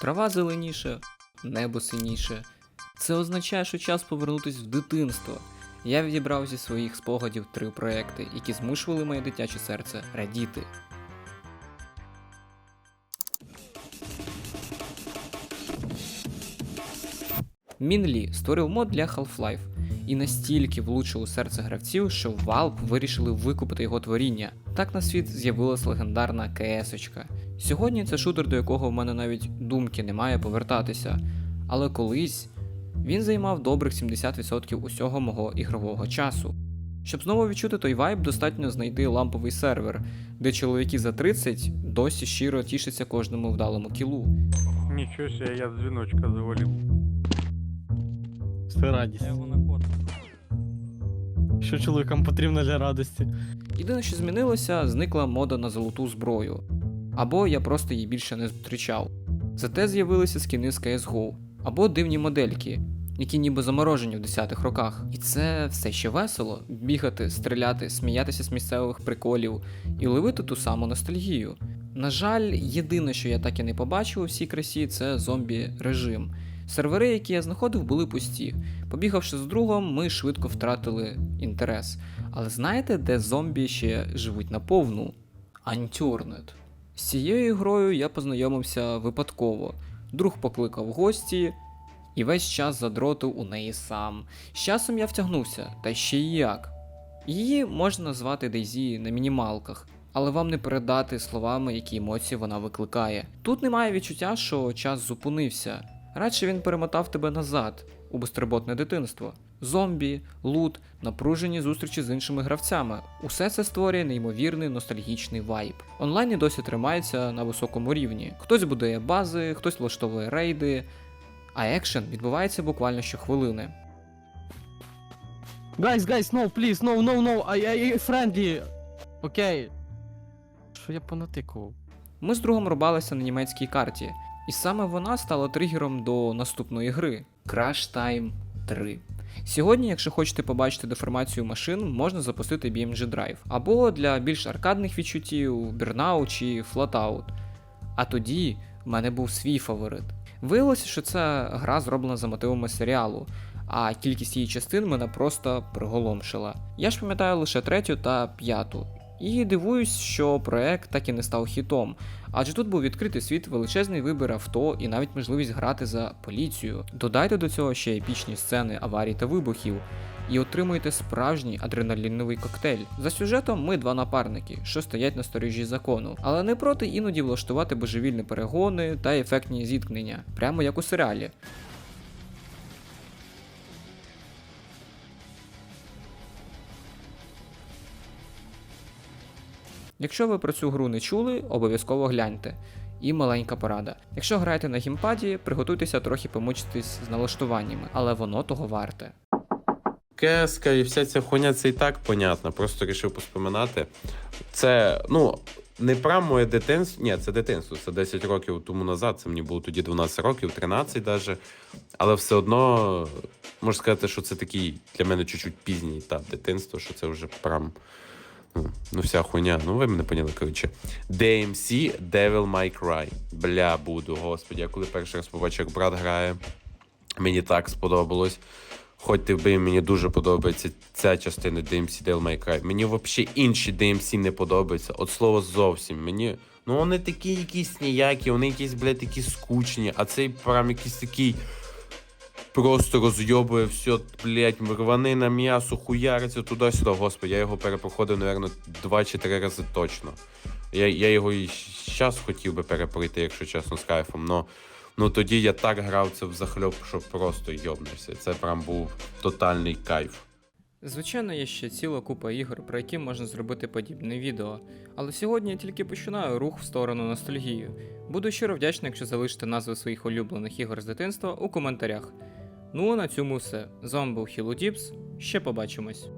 Трава зеленіше, небо синіше. Це означає, що час повернутись в дитинство. Я відібрав зі своїх спогадів три проекти, які змушували моє дитяче серце радіти. Мінлі створив мод для Half-Life і настільки влучив у серце гравців, що Valve вирішили викупити його творіння. Так на світ з'явилась легендарна КС-очка. Сьогодні це шутер, до якого в мене навіть думки немає повертатися, але колись він займав добрих 70% усього мого ігрового часу. Щоб знову відчути той вайб, достатньо знайти ламповий сервер, де чоловіки за 30 досі щиро тішаться кожному вдалому кілу. Нічого себе, я дзвіночка завалив. Це радість. Що чоловікам потрібно для радості? Єдине, що змінилося, зникла мода на золоту зброю. Або я просто її більше не зустрічав. Зате з'явилися скіни з CSGO, або дивні модельки, які ніби заморожені в 10-х роках. І це все ще весело бігати, стріляти, сміятися з місцевих приколів і ловити ту саму ностальгію. На жаль, єдине, що я так і не побачив у всій красі, це зомбі режим. Сервери, які я знаходив, були пусті. Побігавши з другом, ми швидко втратили інтерес. Але знаєте, де зомбі ще живуть наповну? Unturned. З цією грою я познайомився випадково. Друг покликав гості і весь час задротив у неї сам. З часом я втягнувся, та ще й як. Її можна назвати Дейзі на мінімалках, але вам не передати словами, які емоції вона викликає. Тут немає відчуття, що час зупинився. Радше він перемотав тебе назад у безтурботне дитинство. Зомбі, лут, напружені зустрічі з іншими гравцями. Усе це створює неймовірний ностальгічний вайб. Онлайн і досі тримається на високому рівні. Хтось будує бази, хтось влаштовує рейди, а екшен відбувається буквально щохвилини. Guys, guys, no, please, no, no, no, I, I, I friendly. Окей. Що я понатикував? Ми з другом рубалися на німецькій карті, і саме вона стала тригером до наступної гри Crash Time 3. Сьогодні, якщо хочете побачити деформацію машин, можна запустити BMG Drive, або для більш аркадних відчуттів Burnout чи Flatout. А тоді в мене був свій фаворит. Виявилося, що ця гра зроблена за мотивами серіалу, а кількість її частин мене просто приголомшила. Я ж пам'ятаю лише третю та п'яту. І дивуюсь, що проект так і не став хітом, адже тут був відкритий світ, величезний вибір авто і навіть можливість грати за поліцію. Додайте до цього ще епічні сцени аварій та вибухів, і отримуєте справжній адреналіновий коктейль. За сюжетом ми два напарники, що стоять на сторожі закону, але не проти іноді влаштувати божевільні перегони та ефектні зіткнення, прямо як у серіалі. Якщо ви про цю гру не чули, обов'язково гляньте. І маленька порада. Якщо граєте на гімпаді, приготуйтеся трохи помучитись з налаштуваннями, але воно того варте. Кеска і вся ця хуйня, це і так понятно. Просто рішив поспоминати. Це, ну, не про моє дитинство. Ні, це дитинство. Це 10 років тому назад. Це мені було тоді 12 років, 13 навіть. Але все одно можу сказати, що це такий для мене чуть-чуть пізній етап дитинства, що це вже прям. Ну, вся хуйня, ну ви мене поняли, коротше. DMC Devil May Cry. Бля, буду, господи, я коли перший раз побачив, як брат грає, мені так сподобалось. Хоч ти би мені дуже подобається ця частина DMC Devil May Cry. Мені взагалі інші DMC не подобаються. От слово зовсім. Мені. Ну вони такі якісь ніякі, вони якісь, блядь, такі скучні, а цей прям якийсь такий. Просто розйобує все, блядь, рвани на м'ясо, хуяриться туди-сюди. Господи, я його перепроходив, напевно, два чи три рази точно. Я, я його і зараз хотів би перепройти, якщо чесно, з кайфом. Но, ну тоді я так грав це взахльоп, що просто йобнувся. Це прям був тотальний кайф. Звичайно, є ще ціла купа ігор, про які можна зробити подібне відео. Але сьогодні я тільки починаю рух в сторону ностальгії. Буду щиро вдячний, якщо залишите назви своїх улюблених ігор з дитинства у коментарях. Ну а на цьому все. З вами був Хілодіпс. Ще побачимось.